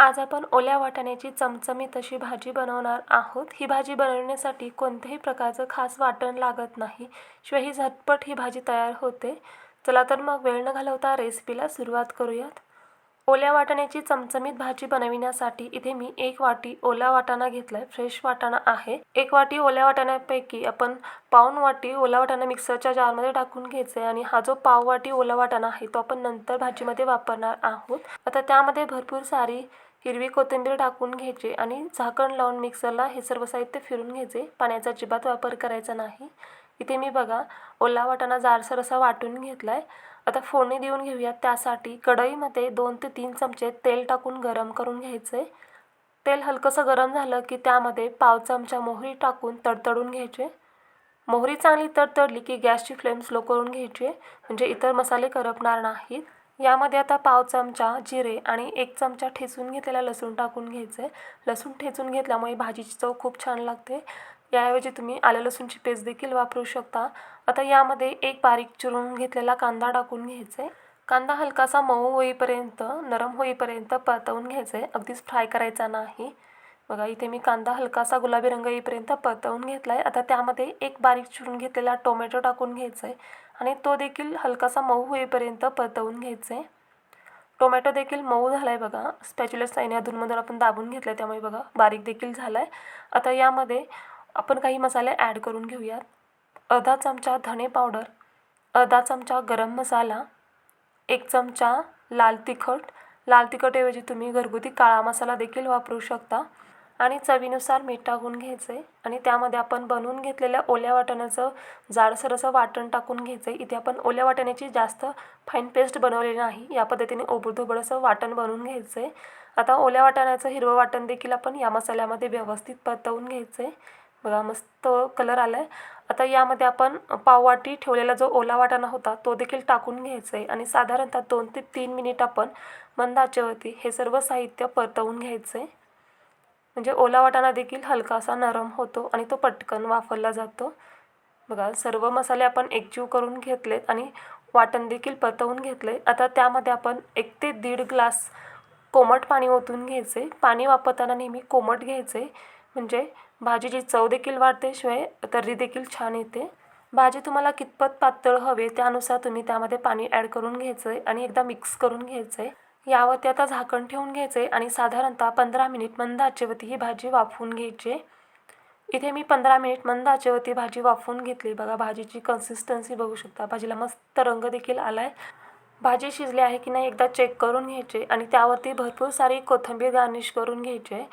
आज आपण ओल्या वाटाण्याची चमचमीत अशी भाजी बनवणार आहोत. ही भाजी बनवण्यासाठी कोणत्याही प्रकारचं खास वाटण लागत नाही. शिवाय ही झटपट ही भाजी तयार होते. चला तर मग वेळ न घालवता रेसिपीला सुरुवात करूयात. ओल्या वाटाण्याची चमचमीत भाजी बनविण्यासाठी इथे मी एक वाटी ओला वाटाणा घेतलाय. फ्रेश वाटाणा आहे. एक वाटी ओल्या वाटाण्यापैकी आपण पाऊन वाटी ओला वाटाणा मिक्सरच्या जारमध्ये टाकून घ्यायचा आहे आणि हा जो पाव वाटी ओला वाटाणा आहे तो आपण नंतर भाजीमध्ये वापरणार आहोत. आता त्यामध्ये भरपूर सारी हिरवी कोथिंबीर टाकून घ्यायची आणि झाकण लावून मिक्सरला हे सर्व साहित्य फिरून घ्यायचे. पाण्याचा अजिबात वापर करायचा नाही. इथे मी बघा ओला वाटाणा जाडसर असा वाटून घेतला आहे आता फोडणी देऊन घेऊयात. त्यासाठी कढईमध्ये दोन ते तीन चमचे तेल टाकून गरम करून घ्यायचं. आहे तेल हलकंसं गरम झालं की त्यामध्ये पाव चमचा मोहरी टाकून तडतडून घ्यायचे. मोहरी चांगली तडतडली की गॅसची फ्लेम स्लो करून घ्यायची. म्हणजे इतर मसाले करपणार नाहीत. यामध्ये आता पाव चमचा जिरे आणि एक चमचा ठेचून घेतलेला लसूण टाकून घ्यायचं आहे लसूण ठेचून घेतल्यामुळे भाजीची चव खूप छान लागते. याऐवजी तुम्ही आलं लसूणची पेस्ट देखील वापरू शकता. आता यामध्ये एक बारीक चिरून घेतलेला कांदा टाकून घ्यायचा आहे कांदा हलकासा मऊ होईपर्यंत नरम होईपर्यंत परतवून घ्यायचा आहे अगदीच फ्राय करायचा नाही. बघा इथे मी कांदा हलकासा गुलाबी रंग येईपर्यंत परतवून घेतला आहे आता त्यामध्ये एक बारीक चिरून घेतलेला टोमॅटो टाकून घ्यायचा आहे आणि तो देखील हलकासा मऊ होईपर्यंत परतवून घ्यायचा आहे टोमॅटो देखील मऊ झाला आहे बघा स्पॅच्युलर साईने अधूनमधून आपण दाबून घेतलं आहे त्यामुळे बघा बारीक देखील झाला आहे आता यामध्ये आपण काही मसाले ॲड करून घेऊयात. अर्धा चमचा धणे पावडर अर्धा चमचा गरम मसाला एक चमचा लाल तिखट. लाल तिखटऐवजी तुम्ही घरगुती काळा मसाला देखील वापरू शकता. आणि चवीनुसार मीठ टाकून घ्यायचं. आहे आणि त्यामध्ये आपण बनवून घेतलेल्या ओल्या वाटाण्याचं जाडसर असं वाटण टाकून घ्यायचं. आहे इथे आपण ओल्या वाटाण्याची जास्त फाईन पेस्ट बनवलेली नाही. या पद्धतीने ओबडधोबड असं वाटण बनवून घ्यायचं. आहे आता ओल्या वाटाण्याचं हिरवं वाटण देखील आपण या मसाल्यामध्ये व्यवस्थित परतवून घ्यायचं. आहे बघा मस्त कलर आला आहे आता यामध्ये आपण पाववाटी ठेवलेला जो ओला वाटाणा होता तो देखील टाकून घ्यायचा. आहे आणि साधारणतः दोन ते तीन मिनिट आपण मंद आचेवरती हे सर्व साहित्य परतवून घ्यायचं. आहे म्हणजे ओला वाटाणा देखील हलकासा नरम होतो आणि तो पटकन वापरला जातो. बघा सर्व मसाले आपण एकजीव करून घेतलेत आणि वाटण देखील परतवून घेतले आता त्यामध्ये आपण एक ते दीड ग्लास कोमट पाणी ओतून घ्यायचे पाणी वापरताना नेहमी कोमट घ्यायचे म्हणजे भाजीची चव देखील वाढते शिवाय तर्री देखील छान येते. भाजी तुम्हाला कितपत पातळ हवे त्यानुसार तुम्ही त्यामध्ये पाणी ॲड करून घ्यायचं आहे आणि एकदा मिक्स करून घ्यायचं आहे यावरती आता झाकण ठेवून घ्यायचं आहे आणि साधारणतः पंधरा मिनिट मंद आचेवरती ही भाजी वाफवून घ्यायची. इथे मी पंधरा मिनिट मंद आचेवरती भाजी वाफवून घेतली. बघा भाजीची कन्सिस्टन्सी बघू शकता. भाजीला मस्त रंग देखील आला आहे भाजी शिजली आहे की नाही एकदा चेक करून घ्यायचे आणि त्यावरती भरपूर सारी कोथिंबीर गार्निश करून घ्यायचे.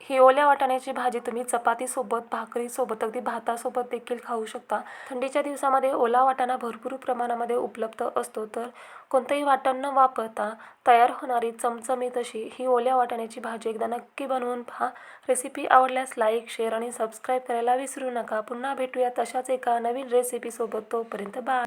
ही ओल्या वाटाण्याची भाजी तुम्ही चपातीसोबत भाकरीसोबत अगदी भातासोबत देखील खाऊ शकता. थंडीच्या दिवसामध्ये ओला वाटाणा भरपूर प्रमाणामध्ये उपलब्ध असतो. तर कोणतंही वाटण न वापरता तयार होणारी चमचमीत अशी ही ओल्या वाटाण्याची भाजी एकदा नक्की बनवून पहा. रेसिपी आवडल्यास लाईक शेअर आणि सबस्क्राईब करायला विसरू नका. पुन्हा भेटूया तशाच एका नवीन रेसिपीसोबत. तोपर्यंत बा